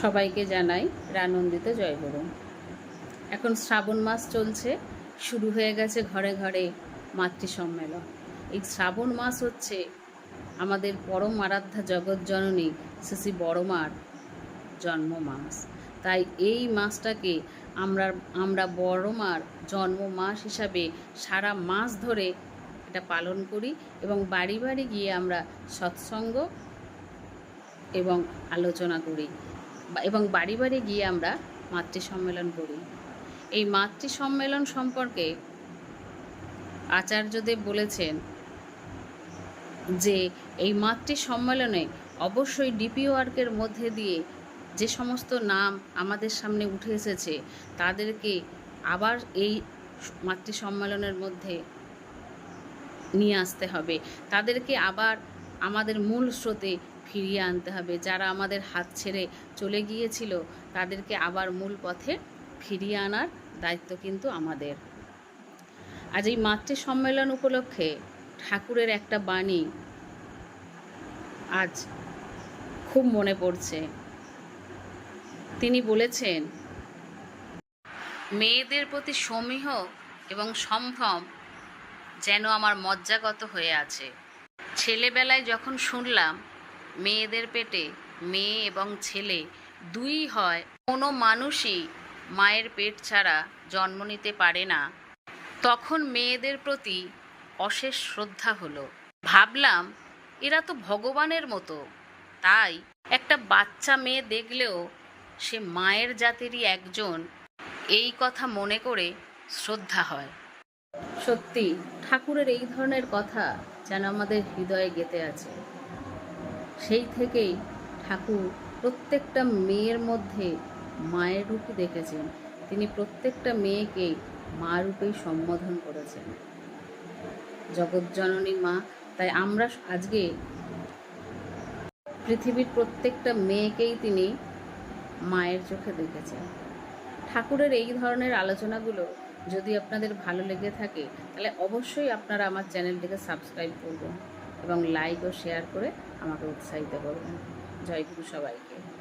সবাইকে জানাই রানন্দিত জয়গুরু। এখন শ্রাবণ মাস চলছে, শুরু হয়ে গেছে ঘরে ঘরে মাতৃ সম্মেলন এই শ্রাবণ মাস হচ্ছে আমাদের পরম আরাধ্যা জগৎ জননী শ্রী বড়মার জন্ম মাস। তাই এই মাসটাকে আমরা আমরা বড়মার জন্ম মাস হিসাবে সারা মাস ধরে এটা পালন করি এবং বাড়ি বাড়ি গিয়ে আমরা সৎসঙ্গ এবং আলোচনা করি। এবং বাড়ি বাড়ি গিয়ে আমরা মাতৃ সম্মেলন করি। এই মাতৃ সম্মেলন সম্পর্কে আচার্যদেব বলেছেন যে, এই মাতৃ সম্মেলনে অবশ্যই ডিপি ওয়ার্কের মধ্যে দিয়ে যে সমস্ত নাম আমাদের সামনে উঠে এসেছে, তাদেরকে আবার এই মাতৃ সম্মেলনের মধ্যে নিয়ে আসতে হবে। তাদেরকে আবার আমাদের মূল স্রোতে ফিরিয়ে আনতে হবে। যারা আমাদের হাত ছেড়ে চলে গিয়েছিল, তাদেরকে আবার মূল পথে ফিরিয়ে আনার দায়িত্ব কিন্তু আমাদের। আজ এই মাতৃ সম্মেলন উপলক্ষে ঠাকুরের একটা বাণী আজ খুব মনে পড়ছে। তিনি বলেছেন, মেয়েদের প্রতি সমীহ এবং সম্ভ্রম যেন আমার মজ্জাগত হয়ে আছে। ছেলেবেলায় যখন শুনলাম মেয়েদের পেটে মেয়ে এবং ছেলে দুই হয়। কোনো মানুষই মায়ের পেট ছাড়া জন্ম নিতে পারে না। তখন মেয়েদের প্রতি অশেষ শ্রদ্ধা হলো। ভাবলাম, এরা তো ভগবানের মতো। তাই একটা বাচ্চা মেয়ে দেখলেও সে মায়ের জাতিরই একজন, এই কথা মনে করে শ্রদ্ধা হয়। সত্যি, ঠাকুরের এই ধরনের কথা যেন আমাদের হৃদয়ে গেঁথে আছে। সেই থেকেই ঠাকুর প্রত্যেকটা মেয়ের মধ্যে মায়ের রূপই দেখেছেন। তিনি প্রত্যেকটা মেয়েকে মা রূপেই সম্বোধন করেছেন। জগৎজননী মা, তাই আমরা আজকে পৃথিবীর প্রত্যেকটা মেয়েকেই তিনি মায়ের চোখে দেখেছেন। ঠাকুরের এই ধরনের আলোচনাগুলো যদি আপনাদের ভালো লেগে থাকে, তাহলে অবশ্যই আপনারা আমার চ্যানেলটিকে সাবস্ক্রাইব করবেন। এবং লাইক ও শেয়ার করে আমাকে উৎসাহিত করবেন। জয় গুরু সবাইকে।